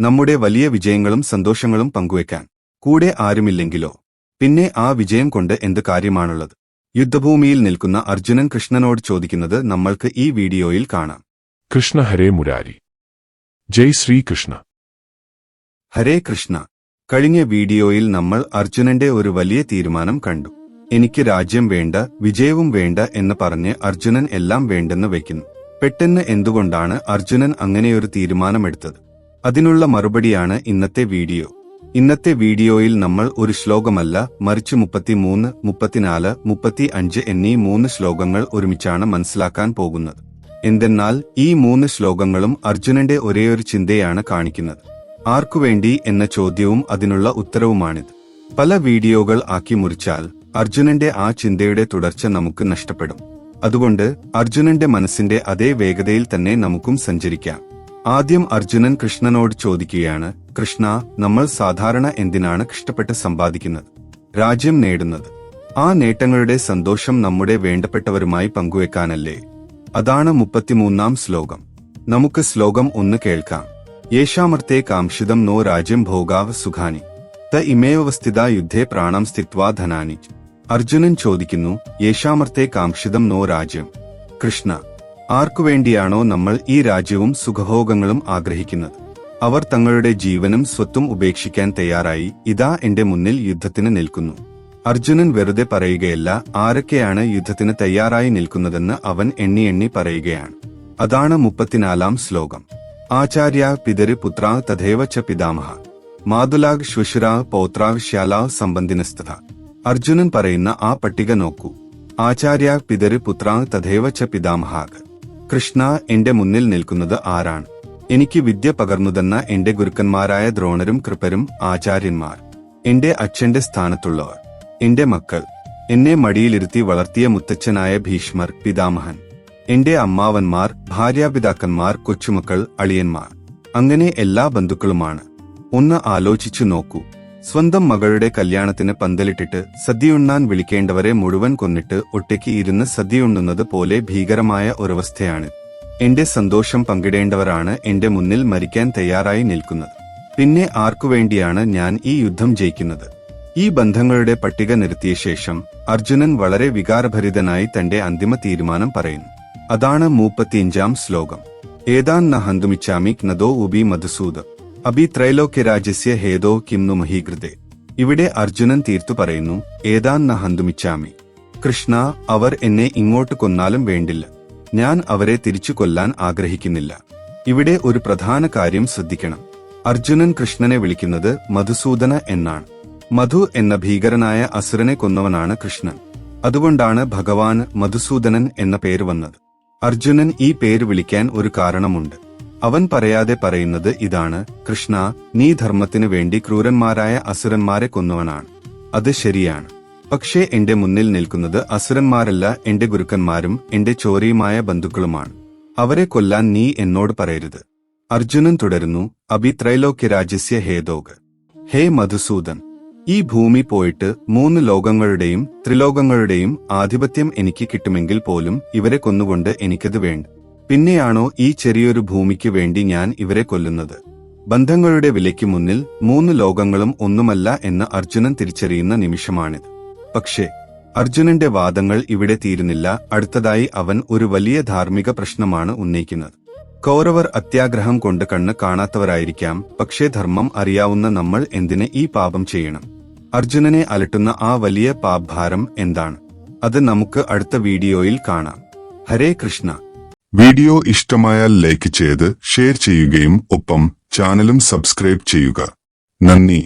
നമ്മുടെ വലിയ വിജയങ്ങളും സന്തോഷങ്ങളും പങ്കുവയ്ക്കാൻ കൂടെ ആരുമില്ലെങ്കിലോ. പിന്നെ ആ വിജയം കൊണ്ട് എന്ത് കാര്യമാണുള്ളത്? യുദ്ധഭൂമിയിൽ നിൽക്കുന്ന അർജുനൻ കൃഷ്ണനോട് ചോദിക്കുന്നത് നമ്മൾക്ക് ഈ വീഡിയോയിൽ കാണാം. കൃഷ്ണ ഹരേ മുരാരി. ജയ് ശ്രീകൃഷ്ണ ഹരേ കൃഷ്ണ. കഴിഞ്ഞ വീഡിയോയിൽ നമ്മൾ അർജുനന്റെ ഒരു വലിയ തീരുമാനം കണ്ടു. എനിക്ക് രാജ്യം വേണ്ട വിജയവും വേണ്ട എന്ന് പറഞ്ഞ് അർജുനൻ എല്ലാം വേണ്ടെന്ന് വയ്ക്കുന്നു പെട്ടെന്ന് എന്തുകൊണ്ടാണ് അർജുനൻ അങ്ങനെയൊരു തീരുമാനമെടുത്തത്? അതിനുള്ള മറുപടിയാണ് ഇന്നത്തെ വീഡിയോ. ഇന്നത്തെ വീഡിയോയിൽ നമ്മൾ ഒരു ശ്ലോകമല്ല മറിച്ച് മുപ്പത്തിമൂന്ന് മുപ്പത്തിനാല് മുപ്പത്തി അഞ്ച് എന്നീ മൂന്ന് ശ്ലോകങ്ങൾ ഒരുമിച്ചാണ് മനസ്സിലാക്കാൻ പോകുന്നത്. എന്തെന്നാൽ ഈ മൂന്ന് ശ്ലോകങ്ങളും അർജുനന്റെ ഒരേയൊരു ചിന്തയാണ് കാണിക്കുന്നത്. ആർക്കുവേണ്ടി എന്ന ചോദ്യവും അതിനുള്ള ഉത്തരവുമാണിത്. പല വീഡിയോകൾ ആക്കി മുറിച്ചാൽ അർജുനന്റെ ആ ചിന്തയുടെ തുടർച്ച നമുക്ക് നഷ്ടപ്പെടും. അതുകൊണ്ട് അർജുനന്റെ മനസ്സിന്റെ അതേ വേഗതയിൽ തന്നെ നമുക്കും സഞ്ചരിക്കാം. ആദ്യം അർജുനൻ കൃഷ്ണനോട് ചോദിക്കുകയാണ് കൃഷ്ണ നമ്മൾ സാധാരണ എന്തിനാണ് കഷ്ടപ്പെട്ട് സമ്പാദിക്കുന്നത്? രാജ്യം നേടുന്നത്. ആ നേട്ടങ്ങളുടെ സന്തോഷം നമ്മുടെ വേണ്ടപ്പെട്ടവരുമായി പങ്കുവെക്കാനല്ലേ? അതാണ് മുപ്പത്തിമൂന്നാം ശ്ലോകം. നമുക്ക് ശ്ലോകം ഒന്ന് കേൾക്കാം. യേശാമർത്തെ കാംക്ഷിതം നോ രാജ്യം ഭോഗാവ് സുഖാനി. ത ഇമേവസ്ഥിത യുദ്ധേ പ്രാണം സ്ഥിത്വാ ധനാനി. അർജുനൻ ചോദിക്കുന്നു യേശാമർത്തെ കാംക്ഷിതം നോ രാജ്യം? കൃഷ്ണ ആർക്കുവേണ്ടിയാണോ നമ്മൾ ഈ രാജ്യവും സുഖഭോഗങ്ങളും ആഗ്രഹിക്കുന്നത്? അവർ തങ്ങളുടെ ജീവനും സ്വത്തും ഉപേക്ഷിക്കാൻ തയ്യാറായി ഇതാ എന്റെ മുന്നിൽ യുദ്ധത്തിന് നിൽക്കുന്നു. അർജുനൻ വെറുതെ പറയുകയല്ല ആരൊക്കെയാണ് യുദ്ധത്തിന് തയ്യാറായി നിൽക്കുന്നതെന്ന് അവൻ എണ്ണി എണ്ണി പറയുകയാണ്. അതാണ് മുപ്പത്തിനാലാം ശ്ലോകം. ആചാര്യ പിതര് പുത്ര തഥേവ ച പിതാമഹ. മാതുലാഗ് ശ്വശുരാ പൗത്രാവ് ശ്യാലാവ് സംബന്ധിനസ്ഥത. അർജുനൻ പറയുന്ന ആ പട്ടിക നോക്കൂ. ആചാര്യ പിതര് പുത്ര തഥേവ ച പിതാമഹാഗ് കൃഷ്ണ എന്റെ മുന്നിൽ നിൽക്കുന്നത് ആരാണ്? എനിക്ക് വിദ്യ പകർന്നുതന്ന എന്റെ ഗുരുക്കന്മാരായ ദ്രോണരും കൃപരും ആചാര്യന്മാർ. എന്റെ അച്ഛന്റെ സ്ഥാനത്തുള്ളവർ. എന്റെ മക്കൾ. എന്നെ മടിയിലിരുത്തി വളർത്തിയ മുത്തച്ഛനായ ഭീഷ്മർ പിതാമഹൻ. എന്റെ അമ്മാവന്മാർ ഭാര്യാപിതാക്കന്മാർ കൊച്ചുമക്കൾ അളിയന്മാർ. അങ്ങനെ എല്ലാ ബന്ധുക്കളുമാണ്. ഒന്ന് ആലോചിച്ചു നോക്കൂ. സ്വന്തം മകളുടെ കല്യാണത്തിന് പന്തലിട്ടിട്ട് സദ്യയുണ്ണാൻ വിളിക്കേണ്ടവരെ മുഴുവൻ കൊന്നിട്ട് ഒറ്റയ്ക്ക് ഇരുന്ന് സദ്യയുണ്ണുന്നത് പോലെ ഭീകരമായ ഒരവസ്ഥയാണ്. എന്റെ സന്തോഷം പങ്കിടേണ്ടവരാണ് എന്റെ മുന്നിൽ മരിക്കാൻ തയ്യാറായി നിൽക്കുന്നത്. പിന്നെ ആർക്കുവേണ്ടിയാണ് ഞാൻ ഈ യുദ്ധം ജയിക്കുന്നത്? ഈ ബന്ധങ്ങളുടെ പട്ടിക നിരത്തിയ ശേഷം അർജുനൻ വളരെ വികാരഭരിതനായി തന്റെ അന്തിമ തീരുമാനം പറയുന്നു. അതാണ് മൂപ്പത്തിയഞ്ചാം ശ്ലോകം. ഏതാൻ ന ഹന്തുമിച്ചാമി നദോ ഉബി മധുസൂദ. അബി ത്രൈലോക്യരാജ്യസ്യ ഹേതോ കിംനു മഹീകൃതേ. ഇവിടെ അർജുനൻ തീർത്തു പറയുന്നു ഏതാൻ ന ഹന്തുമിച്ചാമി? കൃഷ്ണ അവർ എന്നെ ഇങ്ങോട്ട് കൊന്നാലും വേണ്ടില്ല. ഞാൻ അവരെ തിരിച്ചു കൊല്ലാൻ ആഗ്രഹിക്കുന്നില്ല. ഇവിടെ ഒരു പ്രധാന കാര്യം ശ്രദ്ധിക്കണം. അർജുനൻ കൃഷ്ണനെ വിളിക്കുന്നത് മധുസൂദന എന്നാണ്. മധു എന്ന ഭീകരനായ അസുരനെ കൊന്നവനാണ് കൃഷ്ണൻ. അതുകൊണ്ടാണ് ഭഗവാൻ മധുസൂദനൻ എന്ന പേര് വന്നത്. അർജുനൻ ഈ പേര് വിളിക്കാൻ ഒരു കാരണമുണ്ട്. അവൻ പറയാതെ പറയുന്നത് ഇതാണ്. കൃഷ്ണ നീ ധർമ്മത്തിനു വേണ്ടി ക്രൂരന്മാരായ അസുരന്മാരെ കൊന്നുവനാണ്. അത് ശരിയാണ്. പക്ഷേ എന്റെ മുന്നിൽ നിൽക്കുന്നത് അസുരന്മാരല്ല എന്റെ ഗുരുക്കന്മാരും എന്റെ ചോരിയുമായ ബന്ധുക്കളുമാണ്. അവരെ കൊല്ലാൻ നീ എന്നോട് പറയരുത്. അർജുനൻ തുടരുന്നു അഭി ത്രൈലോക്യരാജ്യസ്യ ഹേതോഗ് ഹേ മധുസൂദൻ. ഈ ഭൂമി പോയിട്ട് മൂന്ന് ലോകങ്ങളുടെയും ത്രിലോകങ്ങളുടെയും ആധിപത്യം എനിക്ക് കിട്ടുമെങ്കിൽ പോലും ഇവരെ കൊന്നുകൊണ്ട് എനിക്കത് വേണ്ട. പിന്നെയാണോ ഈ ചെറിയൊരു ഭൂമിക്ക് വേണ്ടി ഞാൻ ഇവരെ കൊല്ലുന്നത്? ബന്ധങ്ങളുടെ വിലയ്ക്ക് മുന്നിൽ മൂന്ന് ലോകങ്ങളും ഒന്നുമല്ല എന്ന് അർജുനൻ തിരിച്ചറിയുന്ന നിമിഷമാണിത്. പക്ഷേ അർജുനന്റെ വാദങ്ങൾ ഇവിടെ തീരുന്നില്ല. അടുത്തതായി അവൻ ഒരു വലിയ ധാർമ്മിക പ്രശ്നമാണ് ഉന്നയിക്കുന്നത്. കൗരവർ അത്യാഗ്രഹം കൊണ്ട് കണ്ണ് കാണാത്തവരായിരിക്കാം. പക്ഷേ ധർമ്മം അറിയാവുന്ന നമ്മൾ എന്തിനെ ഈ പാപം ചെയ്യണം? അർജുനനെ അലട്ടുന്ന ആ വലിയ പാപഭാരം എന്താണ്? അത് നമുക്ക് അടുത്ത വീഡിയോയിൽ കാണാം. ഹരേ കൃഷ്ണ. വീഡിയോ ഇഷ്ടമായാൽ ലൈക്ക് ചെയ്ത് ഷെയർ ചെയ്യുകയും ഒപ്പം ചാനലും സബ്സ്ക്രൈബ് ചെയ്യുക. നന്ദി.